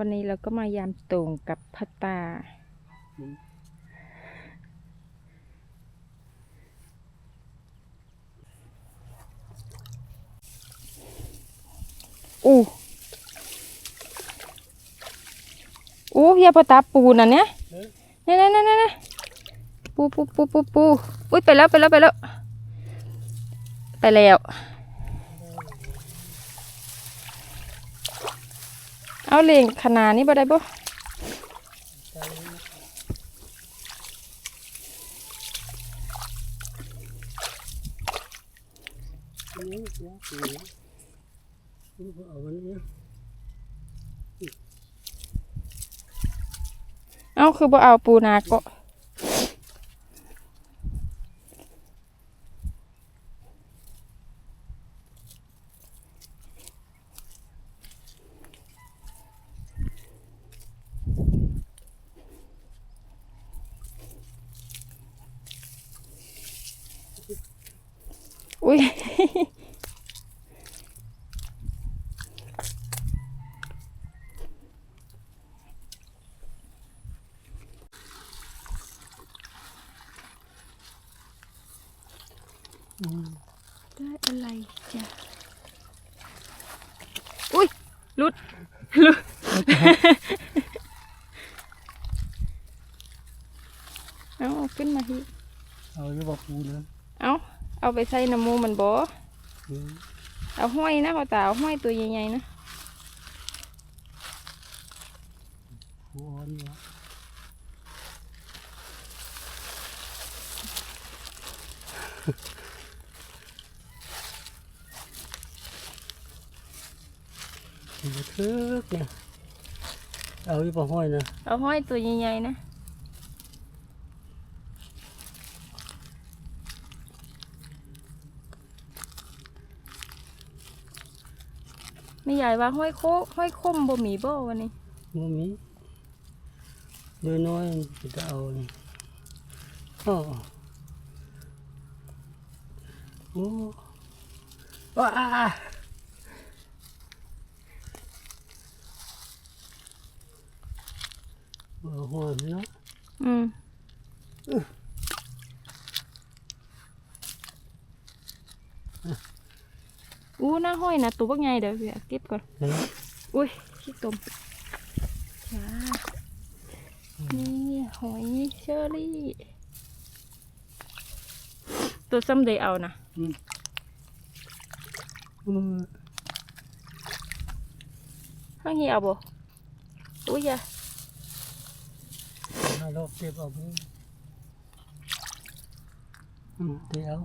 วันนี้เราก็มายามตรงกับพัตตา อู้อู้เฮียปตาปูน่ะเนี่ยนี่ยเนี่ยเนี่ยเนี่ปูปูปูปูปูอุ้ยไปแล้วไปแล้วไปแล้ว ไปแล้ว เอาเลียงขนาดนี้บ่ได้บ่เอาวันนี้เอาคือบ่เอาปูนาก็ อุ้ยได้อะไรจ้ะ อุ้ยหลุดหลุดเอาเอาขึ้นมาทีเอาอยู่บ่ปูนะเอา เอาไปใส่น้ำมูมันบ่อืมเอาห้อยนะเขาตาเอาห้อยตัวใหญ่ๆนะปูอ่อนวะมันทึกเนี่ยเอาอยู่บ่ห้อยนะเอาห้อยตัวใหญ่ๆนะ ไม่ใหญ่ว่าห้อยโคห้อยคมบ่มีบ่วันนี้บ่มีเดือน้อยๆจะเอานี่อ้อโอ้ว้าบ่ห้อยเนาะอืมอู้ หน้าห้อยนะตัวบักใหญ่เดี๋ยวเดี๋ยวเก็บก่อนนี่อุ้ยขี้ตมจ้านี่หอยเชอรี่ ตัวซ้ำเดเอานะอืมข้างเหี่ยวบ่อุ้ยอย่าเอาเราเก็บเอาไปอืมเดี๋ยว